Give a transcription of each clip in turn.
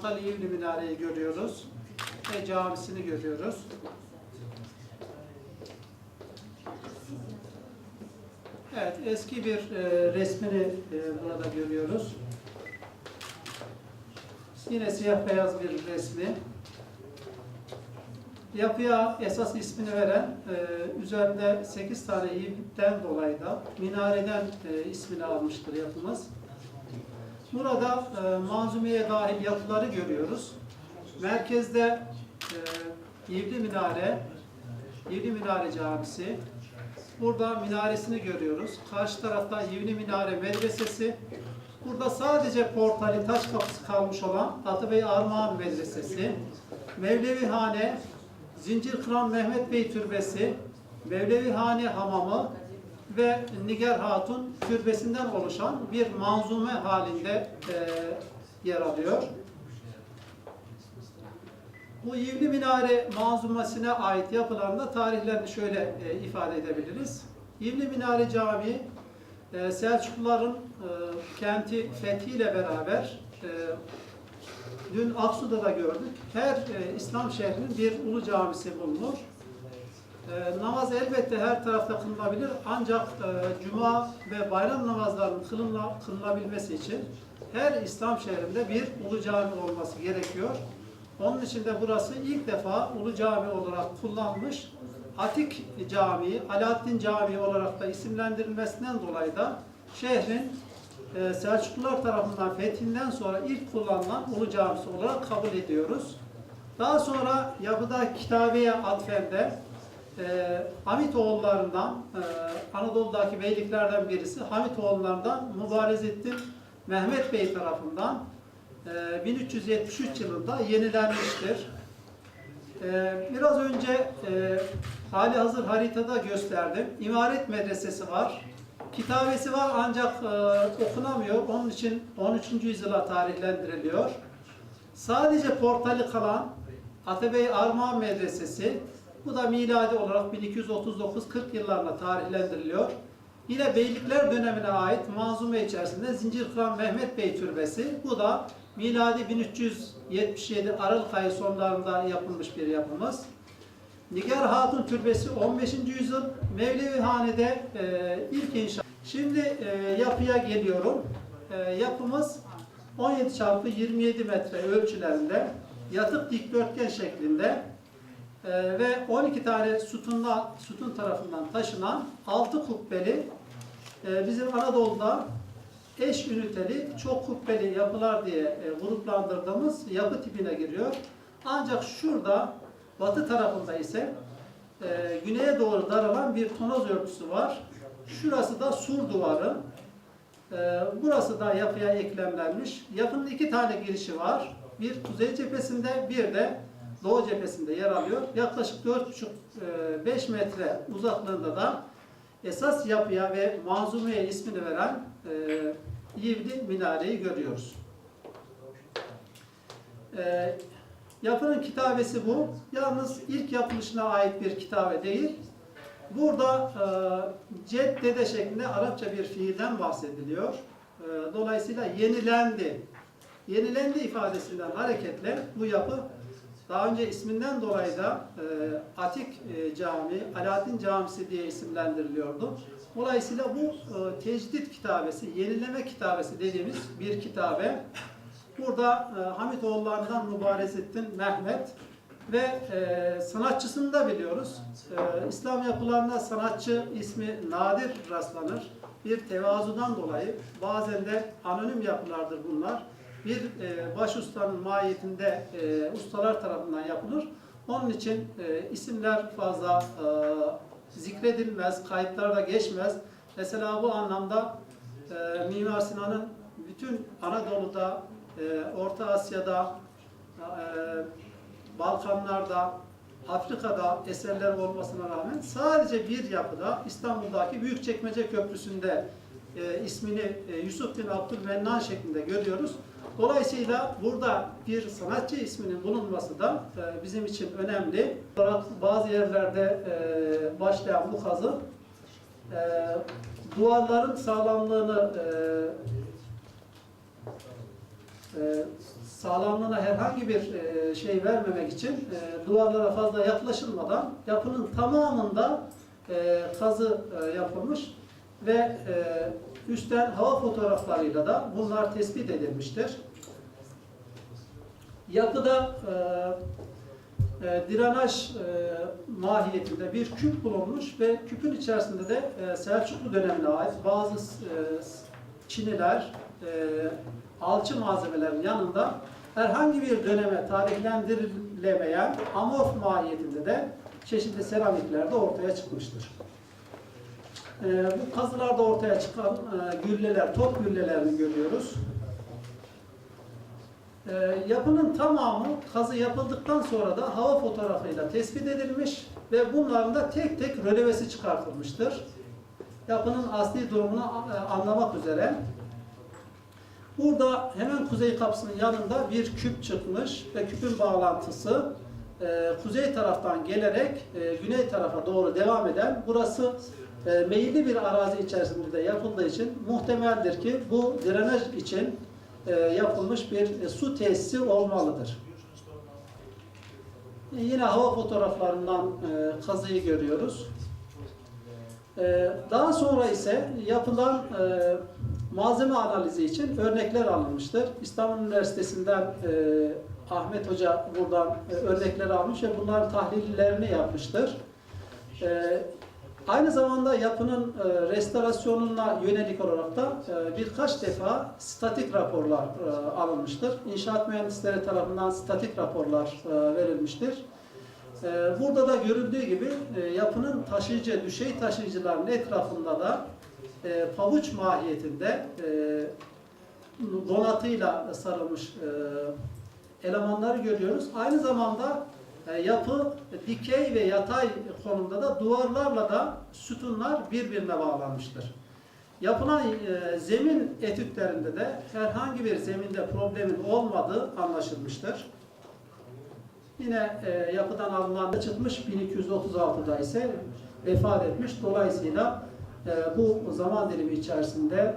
Antalya İvni Minare'yi görüyoruz ve camisini görüyoruz. Evet, eski bir e, resmini e, burada görüyoruz. Yine siyah beyaz bir resmi. Yapıya esas ismini veren, e, üzerinde 8 tane ivitten dolayı da minareden e, ismini almıştır yapımız. Burada e, manzumeye dahil yapıları görüyoruz. Merkezde e, İvli Minare, İvli Minare Camisi. Burada minaresini görüyoruz. Karşı tarafta İvli Minare Medresesi. Burada sadece portali, taş kapısı kalmış olan Atabey Armağan Medresesi. Mevlevihane, Zincirkıran Mehmet Bey Türbesi, Mevlevihane Hamamı ve Nigar Hatun Türbesinden oluşan bir manzume halinde e, yer alıyor. Bu Yivli Minare manzumesine ait yapılarında tarihlerini şöyle e, ifade edebiliriz. Yivli Minare Camii e, Selçukluların e, kenti fethiyle beraber e, dün Aksu'da da gördük. Her e, İslam şehrinin bir ulu camisi bulunur. Namaz elbette her tarafta kılınabilir ancak e, cuma ve bayram namazlarının kılınla, kılınabilmesi için her İslam şehrinde bir ulu cami olması gerekiyor. Onun için de burası ilk defa ulu cami olarak kullanılmış. Atik Camii, Alaaddin Camii olarak da isimlendirilmesinden dolayı da şehrin e, Selçuklular tarafından fethinden sonra ilk kullanılan ulu camisi olarak kabul ediyoruz. Daha sonra yapıda kitabeye atfen de e, Hamitoğullarından, e, Anadolu'daki beyliklerden birisi Hamitoğullarından Mübarezettin Mehmet Bey tarafından e, 1373 yılında yenilenmiştir. E, biraz önce e, hali hazır haritada gösterdim. İmaret medresesi var. Kitabesi var ancak e, okunamıyor. Onun için 13. yüzyıla tarihlendiriliyor. Sadece portali kalan Atabey Armağan Medresesi bu da miladi olarak 1239-40 yıllarına tarihlendiriliyor. Yine Beylikler dönemine ait manzume içerisinde Zincirkıran Mehmet Bey Türbesi. Bu da miladi 1377 Aralık ayı sonlarında yapılmış bir yapımız. Nigar Hatun Türbesi 15. yüzyıl Mevlevihane'de e, ilk inşa. Şimdi e, yapıya geliyorum. E, yapımız 17 çarpı 27 metre ölçülerinde yatık dikdörtgen şeklinde e, ve 12 tane sütunla, sütun tarafından taşınan 6 kubbeli e, bizim Anadolu'da eş üniteli çok kubbeli yapılar diye e, gruplandırdığımız yapı tipine giriyor. Ancak şurada batı tarafında ise e, güneye doğru daralan bir tonoz örtüsü var. Şurası da sur duvarı. Burası da yapıya eklemlenmiş. Yapının iki tane girişi var. Bir kuzey cephesinde bir de doğu cephesinde yer alıyor. Yaklaşık 4,5-5 metre uzaklığında da esas yapıya ve manzumeye ismini veren e, Minare'yi görüyoruz. E, yapının kitabesi bu. Yalnız ilk yapılışına ait bir kitabe değil. Burada e, ceddede şeklinde Arapça bir fiilden bahsediliyor. E, dolayısıyla yenilendi. Yenilendi ifadesinden hareketle bu yapı daha önce isminden dolayı da e, Atik e, Cami, Alaaddin Camisi diye isimlendiriliyordu. Dolayısıyla bu e, tecdit kitabesi, yenileme kitabesi dediğimiz bir kitabe. Burada e, Hamitoğullarından Mübarezettin Mehmet ve e, sanatçısını da biliyoruz. E, İslam yapılarında sanatçı ismi nadir rastlanır. Bir tevazudan dolayı bazen de anonim yapılardır bunlar bir e, baş ustanın mahiyetinde e, ustalar tarafından yapılır. Onun için e, isimler fazla e, zikredilmez, kayıtlarda geçmez. Mesela bu anlamda e, Mimar Sinan'ın bütün Anadolu'da, e, Orta Asya'da, e, Balkanlarda, Afrika'da eserler olmasına rağmen sadece bir yapıda İstanbul'daki Büyükçekmece Köprüsü'nde e, ismini e, Yusuf bin Abdülmennan şeklinde görüyoruz. Dolayısıyla burada bir sanatçı isminin bulunması da e, bizim için önemli. Bazı yerlerde e, başlayan bu kazı e, duvarların sağlamlığını e, e, sağlamlığına herhangi bir e, şey vermemek için e, duvarlara fazla yaklaşılmadan yapının tamamında e, kazı e, yapılmış ve e, üstten hava fotoğraflarıyla da bunlar tespit edilmiştir. Yapıda e, e, drenaj e, mahiyetinde bir küp bulunmuş ve küpün içerisinde de e, Selçuklu dönemine ait bazı e, çiniler, e, alçı malzemelerin yanında herhangi bir döneme tarihlendirilemeyen amorf mahiyetinde de çeşitli seramikler de ortaya çıkmıştır. E, bu kazılarda ortaya çıkan e, gülleler, top güllelerini görüyoruz. E, yapının tamamı kazı yapıldıktan sonra da hava fotoğrafıyla tespit edilmiş ve bunların da tek tek rölevesi çıkartılmıştır. Yapının asli durumunu e, anlamak üzere. Burada hemen kuzey kapısının yanında bir küp çıkmış ve küpün bağlantısı e, kuzey taraftan gelerek e, güney tarafa doğru devam eden burası e, meyilli bir arazi içerisinde de yapıldığı için muhtemeldir ki bu drenaj için e, yapılmış bir e, su tesisi olmalıdır. E, yine hava fotoğraflarından e, kazıyı görüyoruz. E, daha sonra ise yapılan e, malzeme analizi için örnekler alınmıştır. İstanbul Üniversitesi'nden e, Ahmet Hoca buradan e, örnekler almış ve bunların tahlillerini yapmıştır. E, aynı zamanda yapının e, restorasyonuna yönelik olarak da e, birkaç defa statik raporlar e, alınmıştır. İnşaat mühendisleri tarafından statik raporlar verilmiştir. Burada da görüldüğü gibi yapının taşıyıcı, düşey taşıyıcıların etrafında da pabuç mahiyetinde e, donatıyla sarılmış elemanları görüyoruz. Aynı zamanda yapı dikey ve yatay konumda da duvarlarla da sütunlar birbirine bağlanmıştır. Yapılan e, zemin etütlerinde de herhangi bir zeminde problemin olmadığı anlaşılmıştır. Yine e, yapıdan alınan çıkmış 1236'da ise vefat etmiş. Dolayısıyla e, bu zaman dilimi içerisinde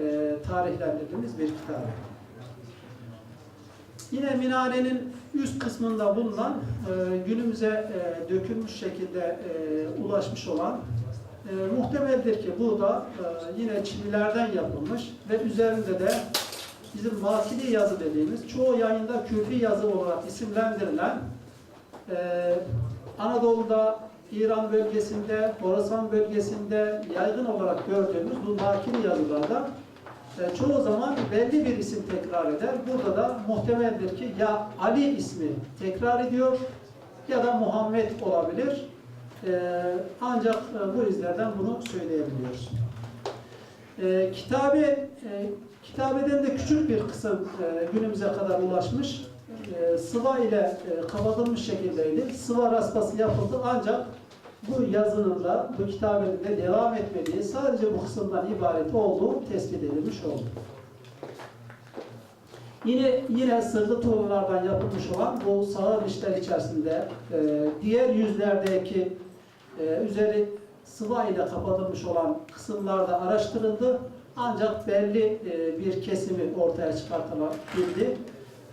e, tarihlendirdiğimiz bir kitap. Yine minarenin üst kısmında bulunan e, günümüze e, dökülmüş şekilde e, ulaşmış olan e, muhtemeldir ki bu da e, yine çivilerden yapılmış ve üzerinde de bizim makili yazı dediğimiz çoğu yayında külfi yazı olarak isimlendirilen e, Anadolu'da İran bölgesinde, Horasan bölgesinde yaygın olarak gördüğümüz bu makili yazılarda e, çoğu zaman belli bir isim tekrar eder. Burada da muhtemeldir ki ya Ali ismi tekrar ediyor ya da Muhammed olabilir. E, ancak e, bu izlerden bunu söyleyebiliyoruz. E, kitabe, e, kitabeden de küçük bir kısım e, günümüze kadar ulaşmış. E, sıva ile e, kapatılmış şekildeydi. Sıva raspası yapıldı ancak bu yazının bu kitabenin de devam etmediği, sadece bu kısımdan ibaret olduğu tespit edilmiş oldu. Yine yine sırlı tuğlalardan yapılmış olan bu sağır işler içerisinde e, diğer yüzlerdeki e, üzeri sıva ile kapatılmış olan kısımlarda araştırıldı. Ancak belli e, bir kesimi ortaya çıkartılabildi.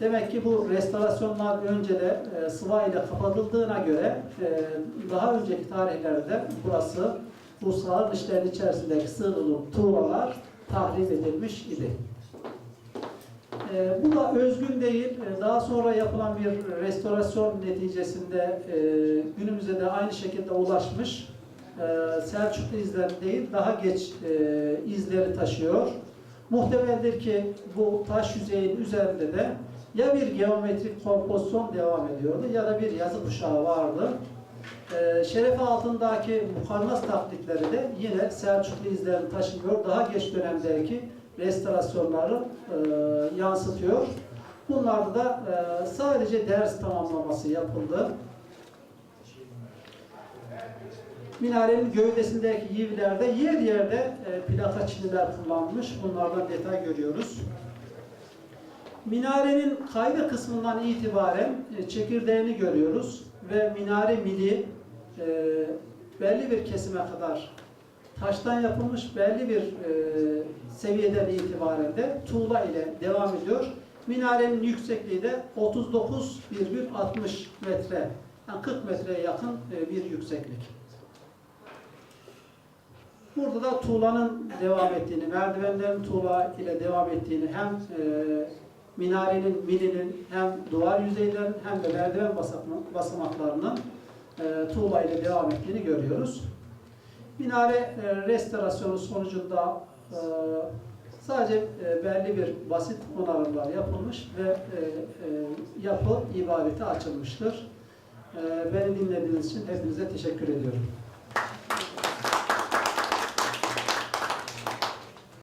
Demek ki bu restorasyonlar önce de e, sıva ile kapatıldığına göre e, daha önceki tarihlerde burası bu sağır işlerin içerisindeki sığırılı tuğlalar tahrip edilmiş idi. E, bu da özgün değil. E, Daha sonra yapılan bir restorasyon neticesinde e, günümüze de aynı şekilde ulaşmış. E, Selçuklu izleri değil, daha geç e, izleri taşıyor. Muhtemeldir ki bu taş yüzeyin üzerinde de ya bir geometrik kompozisyon devam ediyordu ya da bir yazı kuşağı vardı. Ee, şerefe altındaki mukarnas taklitleri de yine Selçuklu izlerini taşımıyor. Daha geç dönemdeki restorasyonları e, yansıtıyor. Bunlarda da e, sadece ders tamamlaması yapıldı. Minarenin gövdesindeki yivlerde yer yerde e, plaka çiniler kullanılmış. Bunlardan detay görüyoruz. Minarenin kaydı kısmından itibaren e, çekirdeğini görüyoruz ve minare mili e, belli bir kesime kadar taştan yapılmış belli bir e, seviyeden itibaren de tuğla ile devam ediyor. Minarenin yüksekliği de 39,60 metre. Yani 40 metreye yakın e, bir yükseklik. Burada da tuğlanın devam ettiğini, merdivenlerin tuğla ile devam ettiğini hem e, minarenin, milinin hem duvar yüzeylerinin hem de merdiven basama- basamaklarının e, tuğla ile devam ettiğini görüyoruz. Minare e, restorasyonu sonucunda e, sadece e, belli bir basit onarımlar yapılmış ve e, e, yapı ibadete açılmıştır. E, beni dinlediğiniz için hepinize teşekkür ediyorum.